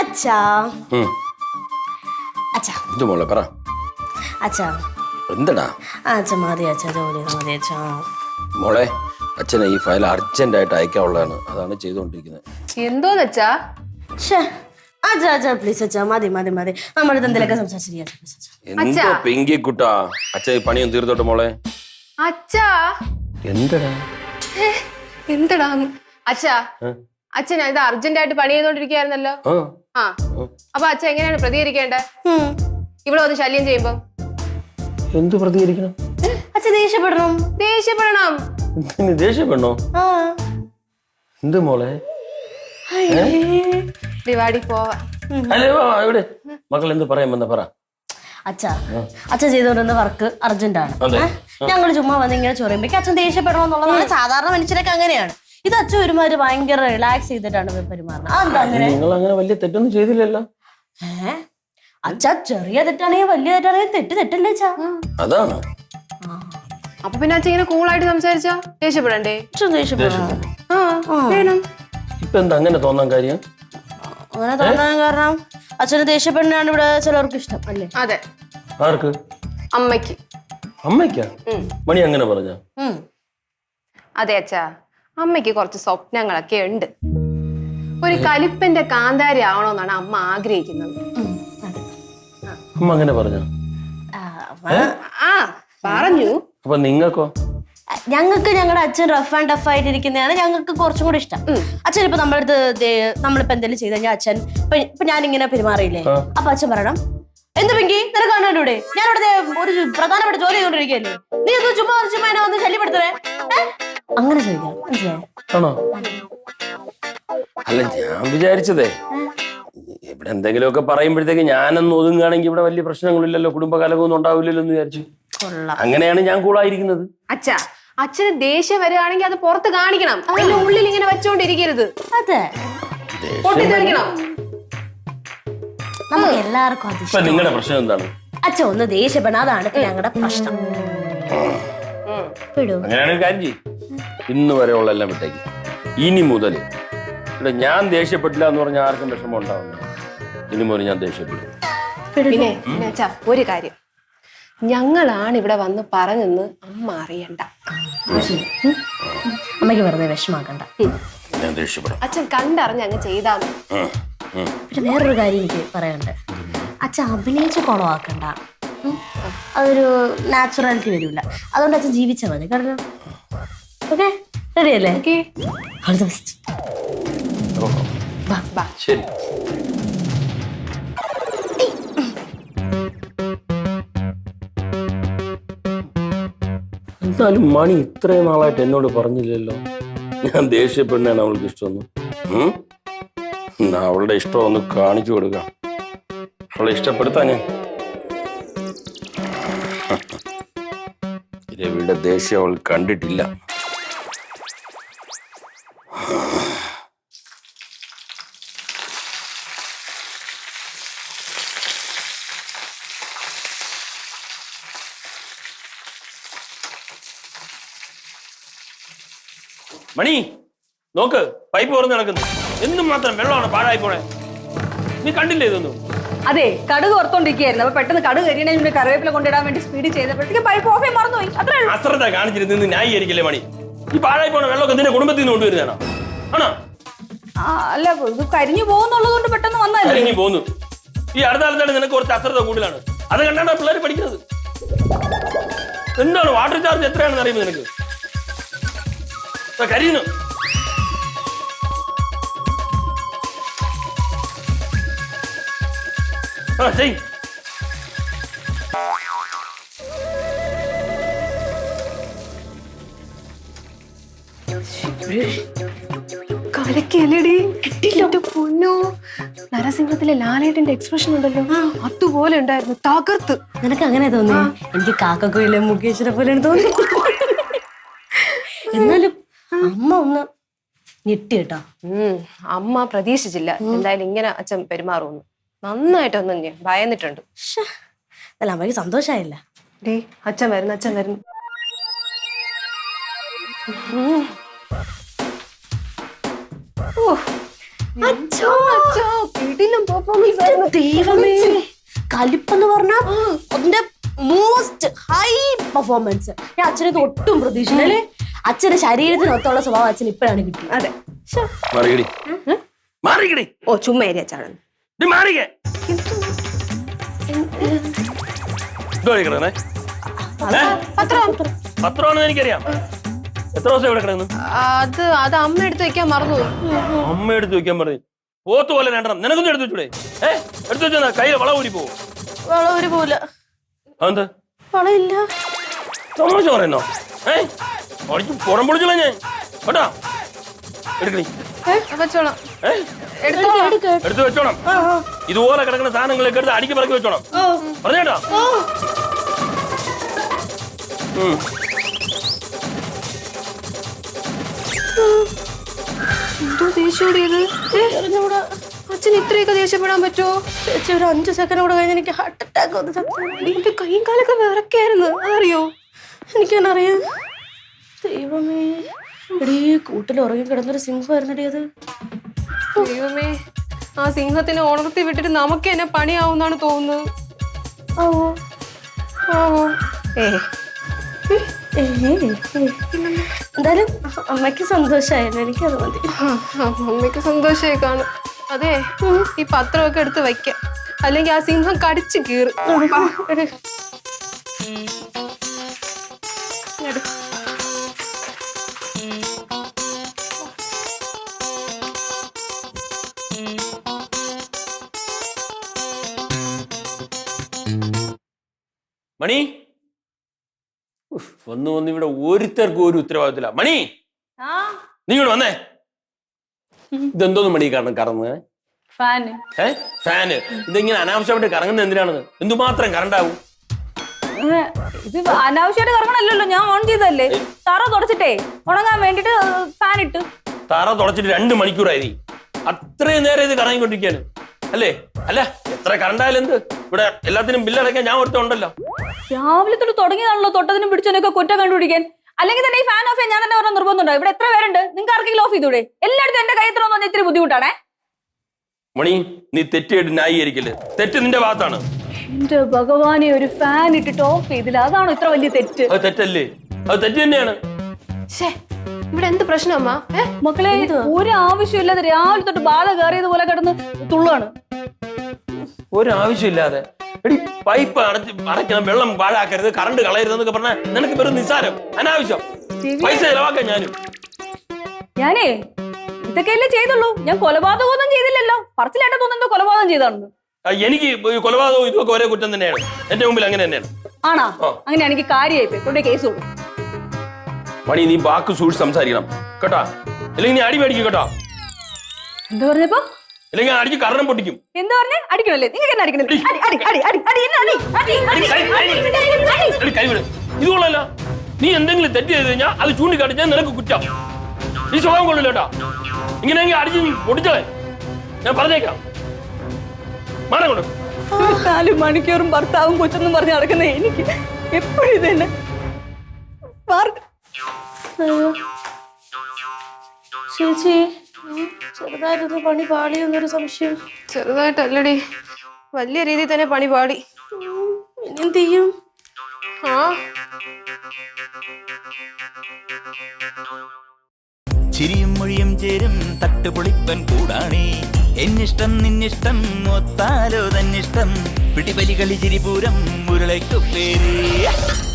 അച്ഛാ ഉം. അച്ഛാ ഇത് മോളെ പറ. അച്ഛാ എന്തടാ? ആ അച്ഛാ മതി അച്ഛാ ജോലി ചെയ്താൽ മതി അച്ഛാ. മോളെ അച്ഛനെ ഈ ഫയൽ അർജന്റ് ആയിട്ട് അയക്കാനുള്ളതാണ് അതാണ് ചെയ്തുകൊണ്ടിരിക്കുന്നത്. എന്തോന്ന് അച്ഛാ? അച്ഛാ അച്ഛാ പ്ലീസ് അച്ഛാ മതി മതി മതി. നമ്മളിത് എന്തെങ്കിലുമൊക്കെ സംസാരിച്ചിരിക്കാം അച്ഛാ please, അച്ഛാ. പെങ്കി കുട്ടാ. അച്ഛൻ ഈ പണിയും തീർത്തോട്ടെ മോളെ? അച്ഛാ. എന്തടാ? ഏ, എന്തടാ? അച്ഛാ? അച്ഛൻ ഇത് അർജന്റ് ആയിട്ട് പണി ചെയ്തോണ്ടിരിക്കുകയായിരുന്നല്ലോ ആ. അപ്പൊ അച്ഛൻ എങ്ങനെയാണ് പ്രതികരിക്കേണ്ടത്. ഇവിടെ വന്ന് ശല്യം ചെയ്യുമ്പോ? എന്ത് പ്രതികരിക്കണം? അച്ഛൻ ദേഷ്യപ്പെടണം. ദേഷ്യപ്പെടണം. ദേഷ്യപ്പെടണോ? എന്ത് മോളെ? ദിവാടി പോവാ. ഇവിടെ മക്കൾ എന്ത് പറയാൻ വന്ന പറ. അച്ഛാ അച്ഛൻ ചെയ്തുകൊണ്ടിരുന്ന വർക്ക് അർജന്റ് ആണ് ഞങ്ങൾ ചുമ്മാ വന്ന് ഇങ്ങനെ ചൊറിയുമ്പോ അച്ഛൻ ദേഷ്യപ്പെടണം എന്നുള്ളതാണ് സാധാരണ മനുഷ്യരൊക്കെ അങ്ങനെയാണ്. ഇത് അച്ഛൻ ഒരുമാതിരി ഭയങ്കര റിലാക്സ് ചെയ്തിട്ടാണ് പെരുമാറുന്നത്. അതെന്താ അങ്ങനെ? നിങ്ങൾ അങ്ങനെ വലിയ തെറ്റൊന്നും ചെയ്തില്ലല്ലോ. ഏ? അച്ഛാ ചെറിയ തെറ്റാണെങ്കിൽ വലിയ തെറ്റാണെങ്കിൽ തെറ്റ് തെറ്റല്ലേ അച്ഛാ? അതാണ്. അപ്പൊ പിന്നെ അച്ഛൻ ഇങ്ങനെ കൂളായിട്ട് സംസാരിച്ചാ ദേഷ്യപ്പെടണ്ടേ? അച്ഛൻ ദേഷ്യപ്പെടണം. ആ വേണം ഇപ്പൊ എന്താ അങ്ങനെ തോന്നാൻ കാര്യം? അങ്ങനെ തോന്നാൻ കാരണം അച്ഛന് ദേഷ്യപ്പെടാണ് ഇവിടെ ചിലർക്ക് ഇഷ്ടം അല്ലേ? അതെ. ആർക്ക്? അമ്മയ്ക്ക്. അമ്മയ്ക്കാ. മണി അങ്ങനെ പറഞ്ഞ. അതെ അച്ഛാ. അമ്മയ്ക്ക് കുറച്ച് സ്വപ്നങ്ങളൊക്കെ ഉണ്ട്. ഒരു കലിപ്പന്റെ കാന്താരി ആവണമെന്നാണ് അമ്മ ആഗ്രഹിക്കുന്നത്. അമ്മ അങ്ങനെ പറഞ്ഞു? ആ, പറഞ്ഞു. അപ്പൊ നിങ്ങൾക്കോ? ഞങ്ങൾക്ക് ഞങ്ങളുടെ അച്ഛൻ റഫ് ആൻഡ് ടഫ് ആയിട്ടിരിക്കുന്നതാണ് ഞങ്ങൾക്ക് കുറച്ചും കൂടി ഇഷ്ടം. അച്ഛൻ ഇപ്പൊ നമ്മുടെ അടുത്ത് ദേ- നമ്മളിപ്പോ എന്തെങ്കിലും ചെയ്ത് കഴിഞ്ഞാൽ അച്ഛൻ ഇപ്പൊ ഞാൻ ഇങ്ങനെ പെരുമാറിയില്ലേ? അപ്പൊ അച്ഛൻ പറയണം എന്ത് പിങ്കി? നിനക്ക് കാണാനൂടെ ഞാനിവിടെ ഒരു പ്രധാനപ്പെട്ട ജോലി ചെയ്തോണ്ടിരിക്കുകയല്ലേ? നീ ഒന്ന് ചുമ്മാ ചുമ്മാ എന്നെ വന്ന്? അങ്ങനെ ചോദിക്കാം. മനസ്സിലായോ? ആണോ? അല്ല ഞാൻ വിചാരിച്ചതേ. ഇവിടെ എന്തെങ്കിലുമൊക്കെ പറയുമ്പോഴത്തേക്ക് ഞാനൊന്ന് ഒതുങ്ങുകയാണെങ്കിൽ ഇവിടെ വലിയ പ്രശ്നങ്ങളില്ലല്ലോ കുടുംബകലകമൊന്നും ഉണ്ടാവില്ലല്ലോ എന്ന് വിചാരിച്ചു. കൊള്ളാം. അങ്ങനെയാണ് ഞാൻ കൂളായിരിക്കുന്നത് അച്ഛാ അച്ഛന് ദേഷ്യം വരികയാണെങ്കിൽ അത് പുറത്ത് കാണിക്കണം. അതിന്റെ ഉള്ളിൽ ഇങ്ങനെ വെച്ചോണ്ടിരിക്കരുത്. അതെ. പൊട്ടിത്തെറിക്കണം. നമുക്ക് എല്ലാവർക്കും അത് ഇപ്പൊ നിങ്ങളുടെ പ്രശ്നം എന്താണ്? അച്ഛ ഒന്ന് അതാണ് ഇപ്പൊ ഞങ്ങളുടെ പ്രശ്നം. വിടൂ. അങ്ങനെയാണ് ഒരു കാര്യം ചെയ്യും. ഇന്ന് വരെയുള്ള എല്ലാം വിട്ടേക്ക്. ഇനി മുതൽ ഇവിടെ ഞാൻ ദേഷ്യപ്പെട്ടില്ല എന്ന് പറഞ്ഞാൽ ആർക്കും വിഷമം ഉണ്ടാവില്ല. ഇനി മുതൽ ഞാൻ ദേഷ്യപ്പെടും. പിന്നെ അച്ഛാ ഒരു കാര്യം. ഞങ്ങളാണ് ഇവിടെ വന്ന് പറഞ്ഞെന്ന് അമ്മ അറിയണ്ട. അമ്മയ്ക്ക് വെറുതെ വിഷമാക്കണ്ട. ഞാൻ ദേഷ്യപ്പെടും. അച്ഛൻ കണ്ടറിഞ്ഞ് അങ്ങ് ചെയ്താ മതി ഉം, ഉം. പിന്നെ വേറൊരു കാര്യം എനിക്ക് പറയണ്ട അച്ഛൻ അഭിനയിച്ച് കുളമാക്കണ്ട ഉം. അതൊരു നാച്ചുറാലിറ്റി വരില്ല അതുകൊണ്ട് അച്ഛൻ ജീവിച്ചാൽ മതി. കാരണം ഓക്കെ? റെഡി അല്ലേ. ശരി. എന്തായാലും മണി ഇത്രയും നാളായിട്ട് എന്നോട് പറഞ്ഞില്ലല്ലോ. ഞാൻ ദേഷ്യപ്പെടുന്നതാണ് അവൾക്ക് ഇഷ്ടമൊന്നും. അവളുടെ ഇഷ്ടം ഒന്ന് കാണിച്ചു കൊടുക്കാം. അവളെ ഇഷ്ടപ്പെടുത്താ ഞാൻ. ഇതെവിടെ ദേഷ്യം അവൾ കണ്ടിട്ടില്ല. മണി നോക്ക് പൈപ്പ് തുറന്ന് നടക്കുന്നു എന്നും മാത്രം വെള്ളമാണ് പാഴായി പോണേ. നീ കണ്ടില്ലേ ഇതൊന്നും? അതെ കടുക് ഓർത്തോണ്ടിരിക്കുകയായിരുന്നു അപ്പൊ പെട്ടെന്ന് കടുക് കരിയണേ മുന്നേ കറിവേപ്പില കൊണ്ടിടാൻ വേണ്ടി സ്പീഡ് ചെയ്തപ്പോഴത്തേക്ക് പൈപ്പ് ഓഫ് മറന്നുപോയി. അത്രേ ഉള്ളൂ. അശ്രദ്ധ കാണിച്ചിട്ട് നിന്ന് ന്യായീകരിക്കില്ലേ മണി? ഈ പാഴായി പോണ വെള്ളമൊക്കെ നിന്റെ കുടുംബത്തിൽ നിന്ന് കൊണ്ടുവരുന്നതാണോ? ആണോ? ആ, അല്ല ഇത് കരിഞ്ഞു പോകുന്നുള്ളത് കൊണ്ട് പെട്ടെന്ന് വന്നല്ലേ കരിഞ്ഞു പോന്നു ഈ അടുത്ത കാലത്താണ് നിനക്ക് കുറച്ച് അശ്രദ്ധ കൂടുതലാണ്. അത് കണ്ടാണ് പിള്ളേർ പഠിക്കുന്നത്. എന്താണ് വാട്ടർ ചാർജ് എത്രയാണെന്ന് അറിയുമോ നിനക്ക്? കരിയുന്നു ആ ചെയ് കലക്കലടി കിട്ടില്ല പൊന്നോ. നരസിംഹത്തിലെ ലാലേട്ടന്റെ എക്സ്പ്രഷൻ ഉണ്ടല്ലോ. അതുപോലെ ഉണ്ടായിരുന്നു തകർത്ത്. നിനക്ക് അങ്ങനെ തോന്നി? എനിക്ക് കാക്കക്കോയിലെ മുകേഷിനെ പോലെയാണ് തോന്നി എന്നാലും അമ്മ ഒന്ന് ഞെട്ടി കേട്ടോ. ഉം, അമ്മ പ്രതീക്ഷിച്ചില്ല. എന്തായാലും ഇങ്ങനെ അച്ഛൻ പെരുമാറുമെന്ന്. നന്നായിട്ടൊന്നും ഞാൻ ഭയന്നിട്ടുണ്ട്. ശ്ശെ. അല്ല അമ്മയ്ക്ക് സന്തോഷായില്ല. ഡേ അച്ഛൻ വരുന്നു അച്ഛൻ വരുന്നു. അച്ഛോ. അച്ഛാ കിടിലം പെർഫോമൻസ് ആയിരുന്നു. ദൈവമേ. കലിപ്പെന്ന് പറഞ്ഞാ അതിന്റെ മോസ്റ്റ് ഹൈ പെർഫോമൻസ് ഞാൻ അച്ഛനെ ഇത് ഒട്ടും പ്രതീക്ഷിച്ചല്ലേ അച്ഛന്റെ ശരീരത്തിനൊത്തുള്ള സ്വഭാവം അച്ഛൻ ഇപ്പോഴാണ് കിട്ടുന്നത് അതെ. ഓ ചുമ്മാ ഏരിയ അച്ഛാണ് നീ പത്രമാണെന്ന് എനിക്കറിയാം. എത്ര ദിവസം ഇവിടെ കിടന്നു അത് അത് അമ്മ എടുത്ത് വെക്കാൻ മറന്നു അമ്മ എടുത്ത് വെക്കാൻ പറഞ്ഞു. പോത്ത് പോലെ രണ്ടെണ്ണം. നിനക്കൊന്നും എടുത്തു വെച്ചൂടെ? ഏ? എടുത്തു വെച്ചാ കയ്യിൽ വള ഊരി പോവും. വളം ഒരു പോലെ അതെന്താ? വളയില്ല തമാശ പറയുന്നോ? ഏ? അടിച്ച് പുറം പൊളിച്ചില്ല ഞാൻ. കേട്ടോ? എടുക്കണി വെച്ചോളാം. എടുത്ത്? വെച്ചോണം. ഇതുപോലെ കിടക്കുന്ന സാധനങ്ങളൊക്കെ എടുത്ത് അടിക്ക് പറക്കി വെച്ചോണം. പറഞ്ഞേട്ടോ. എന്തോ ദേഷ്യോടിയത് അച്ഛൻ ഇത്രയൊക്കെ ദേഷ്യപ്പെടാൻ പറ്റുമോ? ചേച്ചി ഒരു അഞ്ചു സെക്കൻഡ് കൂടെ കഴിഞ്ഞ് എനിക്ക് ഹാർട്ട് അറ്റാക്ക് വന്നു. എന്റെ കൈയും കാലൊക്കെ വിറക്കായിരുന്നു അതറിയോ? എനിക്കെന്നറിയാം ദൈവമേ. എടീ കൂട്ടിൽ ഉറങ്ങി കിടന്നൊരു സിംഹമായിരുന്നടി അത്. ദൈവമേ ആ സിംഹത്തിനെ ഉണർത്തി വിട്ടിട്ട് നമുക്ക് എന്നെ പണിയാവുന്നാണ് തോന്നുന്നത്. ആവോ. ആവോ. ഏ. എന്തായാലും അമ്മയ്ക്ക് സന്തോഷമായിരുന്നു. എനിക്കത് മതി. അമ്മയ്ക്ക് സന്തോഷമായി കാണും. അതെ ഈ പത്രമൊക്കെ എടുത്ത് വയ്ക്കാം. അല്ലെങ്കിൽ ആ സിംഹം കടിച്ചു കീറും. മണി? വന്ന് വന്ന് ഇവിടെ ഒരുത്തർക്കും ഒരു ഉത്തരവാദിത്തമില്ല മണി! നീ ഇവിടെ വന്നേ. ഇതെന്തോന്ന് മണി കാരണം കറന്ന്? ഫാന്. ഇതിങ്ങനെ അനാവശ്യമായിട്ട് കറങ്ങുന്നത് എന്തിനാണെന്ന്? എന്തുമാത്രം കറണ്ടാവും? ഇത് അനാവശ്യമായിട്ട് കറങ്ങണല്ലോ ഞാൻ ഓൺ ചെയ്തല്ലേ തറ തുടച്ചിട്ടേ ഉണങ്ങാൻ വേണ്ടിട്ട് ഫാൻ ഇട്ടു. തറ തുടച്ചിട്ട് രണ്ട് മണിക്കൂറായി അത്രയും നേരം ഇത് കറങ്ങിക്കൊണ്ടിരിക്കാണ് അല്ലേ? അല്ല എത്ര കറണ്ടായാലും എന്ത്? ഇവിടെ എല്ലാത്തിനും ബില്ലടക്കാൻ ഞാൻ ഒരുത്തം ഉണ്ടല്ലോ. രാവിലെ തൊട്ട് തുടങ്ങിയതാണല്ലോ തൊട്ടതിനും പിടിച്ചതിനൊക്കെ കുറ്റം കണ്ടുപിടിക്കാൻ. അല്ലെങ്കിൽ തന്നെ ഈ ഫാൻ ഓഫ് ചെയ്യാൻ ഞാൻ തന്നെ പറഞ്ഞ നിർബന്ധമുണ്ടോ? ഇവിടെ എത്ര പേരുണ്ട്? നിങ്ങൾക്ക് ആർക്കെങ്കിലും ഓഫ് ചെയ്തൂടെ? എല്ലായിടത്തും എന്റെ കൈ എത്ര പറഞ്ഞാൽ ഇത്തിരി ബുദ്ധിമുട്ടാണേ. മണി നീ തെറ്റിയായിട്ട് ന്യായീകരിക്കൽ തെറ്റ് നിന്റെ ഭാഗത്താണ്. എന്റെ ഭഗവാനെ ഒരു ഫാൻ ഇട്ടിട്ട് ഓഫ് ചെയ്തില്ല. അതാണോ ഇത്ര വലിയ തെറ്റ്? അത് തെറ്റല്ലേ? അത് തെറ്റ് തന്നെയാണ്. ഷേ ഇവിടെ എന്ത് പ്രശ്നം അമ്മ? ഏ? മക്കളെ ഒരു ആവശ്യമില്ലാതെ രാവിലെ തൊട്ട് ബാധ കയറിയത് പോലെ കിടന്ന് തുള്ളാണ്. ഒരാവശ്യമില്ലാതെ. പൈപ്പ് അടച്ച് അടയ്ക്കണം വെള്ളം പാഴാക്കരുത് കറണ്ട് കളയരുത് എന്നൊക്കെ പറഞ്ഞാൽ നിനക്ക് വെറും നിസ്സാരം അനാവശ്യം. പൈസ ചെലവാക്കാൻ ഞാനും. ഞാനേ ഇതൊക്കെയല്ലേ ചെയ്തുള്ളൂ? ഞാൻ കൊലപാതകമൊന്നും ചെയ്തില്ലല്ലോ. പറച്ചിലായിട്ട് തോന്നുന്നത് കൊലപാതകം ചെയ്താണെന്ന്. എനിക്ക് കൊലപാതകവും ഇതൊക്കെ ഒരേ കുറ്റം തന്നെയാണ്. എന്റെ മുമ്പിൽ അങ്ങനെ തന്നെയാണ്. ആണോ. അങ്ങനെയാണെങ്കിൽ കാര്യമായി കൊണ്ട് കേസ് കൊടുക്കും. മണി നീ വാക്ക് സൂക്ഷിച്ച് സംസാരിക്കണം. കേട്ടോ? അല്ലെങ്കിൽ നീ അടി മേടിക്കും കേട്ടോ. എന്താ പറഞ്ഞപ്പോ? അല്ലെങ്കിൽ അടിച്ച് കരണം പൊട്ടിക്കും. എന്താ പറഞ്ഞേ? അടിക്കണല്ലേ നിങ്ങൾക്ക് എന്നെ അടിക്കണല്ലേ അടി. അടി അടി അടി അടി എന്നെ അടി? അടി അടി അടി, അടി, കൈവിട് ഇതുകൊള്ളല്ല നീ എന്തെങ്കിലും തെറ്റ് ചെയ്ത് കഴിഞ്ഞാൽ അത് ചൂണ്ടിക്കാട്ടിച്ചാൽ നിനക്ക് കുറ്റം. നീ സ്വഭാവം കൊള്ളില്ല കേട്ടാ. ഇങ്ങനെയെങ്കിൽ അടിച്ച് നീ പൊടിച്ചോളെ ഞാൻ പറഞ്ഞേക്കാം. മാനം കൊണ്ട്. നാല് മണിക്കൂറും ഭർത്താവും കൊച്ചെന്നും പറഞ്ഞ് നടക്കുന്ന. എനിക്ക് എപ്പോഴും ഇത് തന്നെ. ചേച്ചി. ചെറുതായിട്ടൊന്ന് പണി എന്നൊരു സംശയം. ചെറുതായിട്ടല്ലടി. വലിയ രീതിയിൽ തന്നെ പണി പാടി എന്ത് ചെയ്യും? ആ. ചിരിയും മൊഴിയും ചേരും തട്ടുപൊളിപ്പൻ കൂടാണേ. എന്നിഷ്ടം നിന്നിഷ്ടം ഒത്താലോ തന്നിഷ്ടം. പിടിപലി കളി ചിരിപൂരം മുരളയ്ക്കു പേര്.